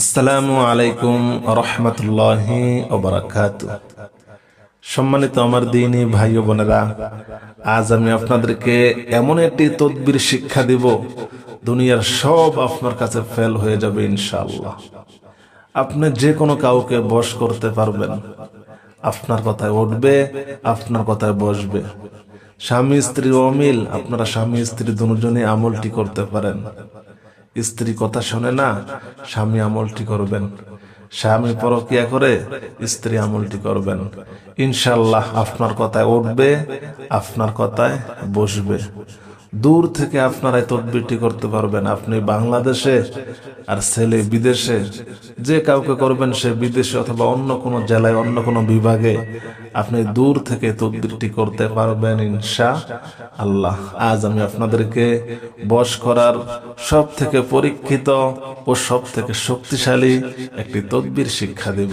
আসসালামু আলাইকুম রহমতুল্লাহি ওবরাকাত। সম্মানিত আমার দিনী ভাই ও বোনেরা, আজ আমি আপনাদেরকে এমন একটি তদবির শিক্ষা দিব, দুনিয়ার সব আপনার কাছে ফেল হয়ে যাবে ইনশাআল্লাহ। আপনি যে কোনো কাউকে বশ করতে পারবেন, আপনার কথায় উঠবে, আপনার কথায় বসবে। স্বামী স্ত্রী অমিল, আপনারা স্বামী স্ত্রী দুজনে আমলটি করতে পারেন। স্ত্রী কথা শোনে না, স্বামী আমলটি করবেন। স্বামী পরকিয়া করে স্ত্রী আমলটি করবেন। ইনশাল্লাহ আপনার কথায় উঠবে, আপনার কথায় বসবে। দূর থেকে আপনারা এই তদবিরটি করতে পারবেন। আপনি বাংলাদেশে আর ছেলে বিদেশে যে কাউকে করবেন সে বিদেশে অথবা অন্য কোনো জেলায়, অন্য কোনো বিভাগে আপনি দূর থেকে তদবিরটি করতে পারবেন ইনশা আল্লাহ আজ আমি আপনাদেরকে বস করার সব থেকে পরীক্ষিত ও সব থেকে শক্তিশালী একটি তদবির শিক্ষা দেব।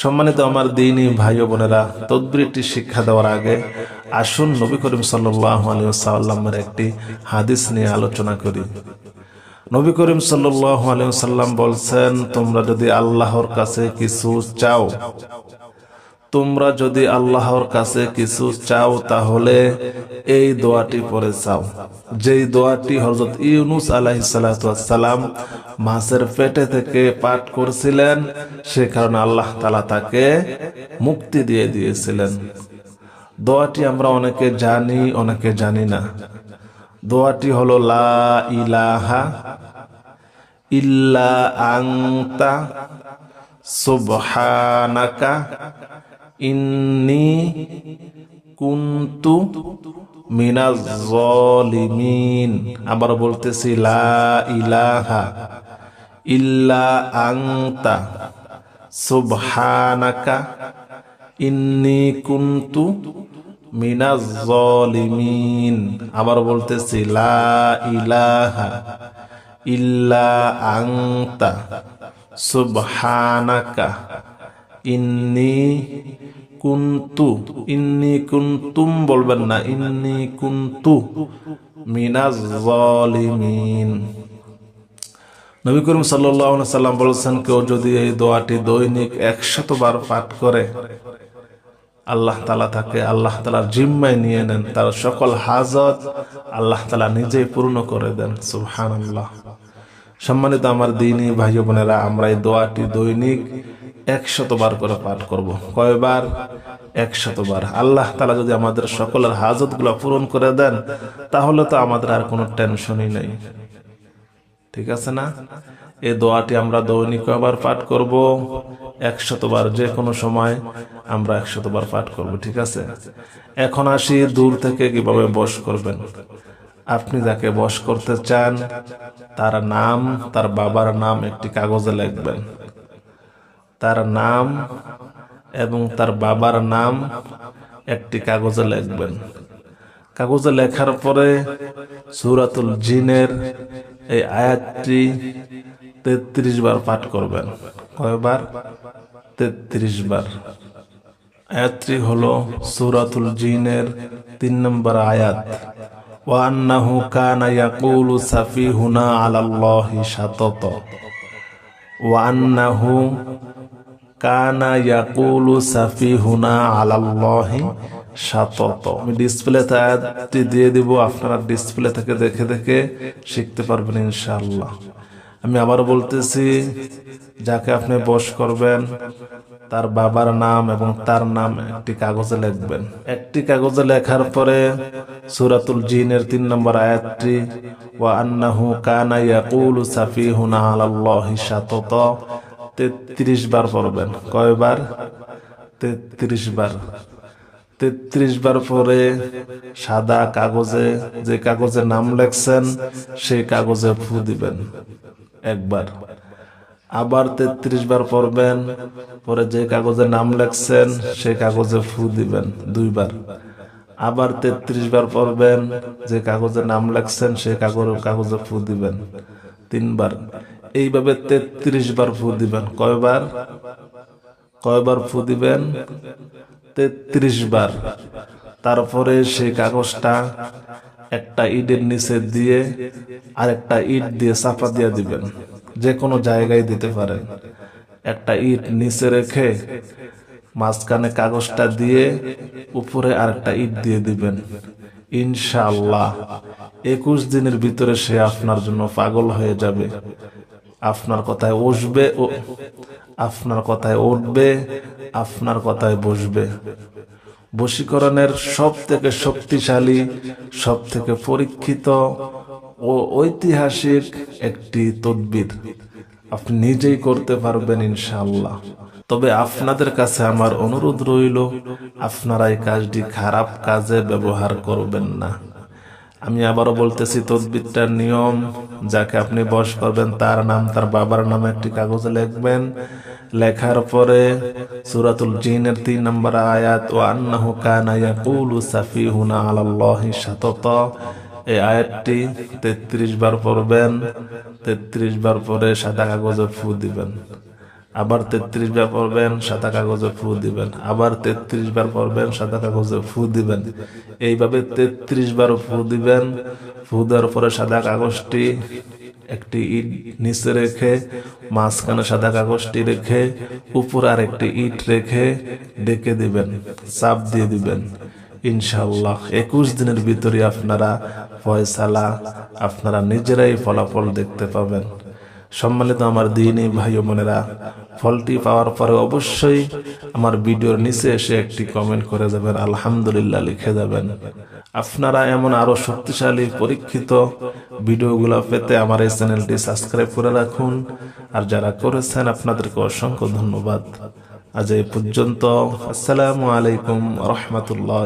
সম্মানিত আমার দিনই ভাই বোনেরা, তদবিরটি শিক্ষা দেওয়ার আগে আসুন নবী করিম সাল্লাহ আলিয়াল্লামের একটি হাদিস নিয়ে আলোচনা করি। নবী করিম সাল্লাহ আলিয়াল্লাম বলছেন, তোমরা যদি আল্লাহর কাছে কিছু চাও তোমরা যদি আল্লাহর কাছে কিছু চাও তাহলে এই দোয়াটি পরে চাও যেই দোয়াটি হজরত ইউনুস আলাহিসাল্লাম মাছের পেটে থেকে পাঠ করছিলেন, সে কারণে আল্লাহ তালা তাকে মুক্তি দিয়ে দিয়েছিলেন। দোয়াটি আমরা অনেকে জানি অনেকে জানি না। দোয়াটি হলো, লা ইলাহা ইল্লা আংতা সুবহানাকা ইন্নি কুন্তু মিনাজ জলিমিন আবার বলতেছি, লা ইলাহা ইল্লা আংতা সুবহানাকা ইন্নি কুন্তু মিনাজ জলিমিন আবার বলতেছি, লা ইলাহা ইল্লা আংতা সুবহানাকা ইন্নি কুন্তু, ইন্নি কুন্তুম বলবেন না, ইন্নি কুন্তু মিনাজ নবী করিম সাল্লাম বলেছেন, কেউ যদি এই দোয়াটি দৈনিক একশত বার পাঠ করে, আল্লাহ তালা তাকে আল্লাহ তালার জিম্মায় নিয়ে নেন, তার সকল হাজত আল্লাহ তালা নিজেই পূর্ণ করে দেন সুবহান সম্মানিত আমার দিনই ভাই বোনেরা, আমরা এই দোয়াটি দৈনিক একশতবার করে পাঠ করব। কয়বার? একশতবার। আল্লাহ তালা যদি আমাদের সকলের হাজতগুলা পূরণ করে দেন, তাহলে তো আমাদের আর কোনো টেনশনই নেই। ঠিক আছে না? এই দোয়াটি আমরা দৈনিক আবার পাঠ করব? একশতবার যে কোনো সময় আমরা একশতবার পাঠ করব, ঠিক আছে? এখন আসি দূর থেকে কীভাবে বস করবেন। আপনি যাকে বস করতে চান, তার নাম, তার বাবার নাম একটি কাগজে লিখবেন। তার নাম এবং তার বাবার নাম একটি কাগজে লিখবেন। কাগজে লেখার পরে সুরাতুল জিনের এই আয়াতটি তেত্রিশ বার পাঠ করবেন। কয়বার? তেত্রিশ বার। আয়াতটি হলো সুরাতুল জিনের তিন নম্বর আয়াত। ওয়ান্নাহু কানা ইয়াকুলু সাফিহুনা আলাল্লাহি শাতত। ওয়ান্নাহু কানা ইয়াকুলু সাফিহুনা আলাল্লাহি শাতত। আমি ডিসপ্লেতে আয়াতটি দিয়ে দিব, আপনারা ডিসপ্লে থেকে দেখে দেখে শিখতে পারবেন ইনশাআল্লাহ। আমি আবার বলতেছি, যাকে আপনি বস করবেন, তার বাবার নাম এবং তার নাম একটি কাগজে লিখবেন। একটি কাগজে লেখার পরে সুরাতুল জিনের তিন নম্বর আয়াতটি, ওয়া আন্নাহু কানা ইয়াকুলু সাফিহুনা আলাল্লাহি শাতত। তেত্রিশ বার পড়বেন। কয়বার? তেত্রিশ বার। তেত্রিশ বার পরে সাদা কাগজে, যে কাগজে নাম লেখছেন সেই কাগজে ফু দিবেন। একবার। আবার তেত্রিশ বার পড়বেন, পরে যে কাগজে নাম লেখছেন সেই কাগজে ফু দিবেন দুইবার। আবার তেত্রিশ বার পড়বেন, যে কাগজে নাম লেখছেন সেই কাগজ কাগজে ফু দিবেন তিনবার। এইভাবে তেত্রিশ বার ফু দিবেন। কয়বার? কয়বার ফু দিবেন? তেত্রিশ বার। তারপরে সেই কাগজটা একটা ইটের নিচে দিয়ে আর একটা ইট দিয়ে চাপা দিয়ে দিবেন। যে কোনো জায়গায় দিতে পারেন। একটা ইট নিচে রেখে মাঝখানে কাগজটা দিয়ে উপরে আর একটা ইট দিয়ে দিবেন। ইনশাআল্লাহ। একুশ দিনের ভিতরে সে আপনার জন্য পাগল হয়ে যাবে। আপনার কথায় বসবে আপনার কথায় উঠবে, আপনার কথায় বসবে। বশীকরণের সব থেকে শক্তিশালী সব থেকে পরীক্ষিত ও ঐতিহাসিক একটি তদবির আপনি নিজেই করতে পারবেন ইনশাআল্লাহ। তবে আপনাদের কাছে আমার অনুরোধ রইল, আপনারা এই কাজটি খারাপ কাজে ব্যবহার করবেন না। আমি আবারও বলতেছি, তদবিরটার নিয়ম, যাকে আপনি বস করবেন, তার নাম, তার বাবার নামে একটি কাগজে লিখবেন। লেখার পরে সুরাতুল জিনের তিন নম্বর আয়াত ও আন্নাহু কানা ইয়াকুলু সাফিহুনা আলাল্লাহি শাতাতা। এই আয়াতটি তেত্রিশ বার পড়বেন, তেত্রিশ বার পরে সাদা কাগজে ফু দিবেন। আবার তেত্রিশ বার পড়বেন, সাদা কাগজে ফু দিবেন। আবার তেত্রিশ বার পড়বেন, সাদা কাগজে ফু দিবেন। এইভাবে তেত্রিশ বার ফু দিবেন। ফু দেওয়ার পরে সাদা কাগজটি একটি ইট নিচে রেখে, মাঝখানে সাদা কাগজটি রেখে, উপর আর একটি ইট রেখে ডেকে দিবেন, চাপ দিয়ে দিবেন। ইনশাল্লাহ একুশ দিনের ভিতরে আপনারা ফয়সালা, আপনারা নিজেরাই ফলাফল দেখতে পাবেন। সম্মানিত আমার দিনই ভাই বোনেরা, ফলটি পাওয়ার পরে অবশ্যই আমার ভিডিওর নিচে এসে একটি কমেন্ট করে যাবেন, আলহামদুলিল্লাহ লিখে যাবেন। আপনারা এমন আরও শক্তিশালী, পরীক্ষিত ভিডিওগুলো পেতে আমার এই চ্যানেলটি সাবস্ক্রাইব করে রাখুন। আর যারা করেছেন, আপনাদেরকে অসংখ্য ধন্যবাদ। আজ এই পর্যন্ত, আসসালামু আলাইকুম রহমতুল্লাহ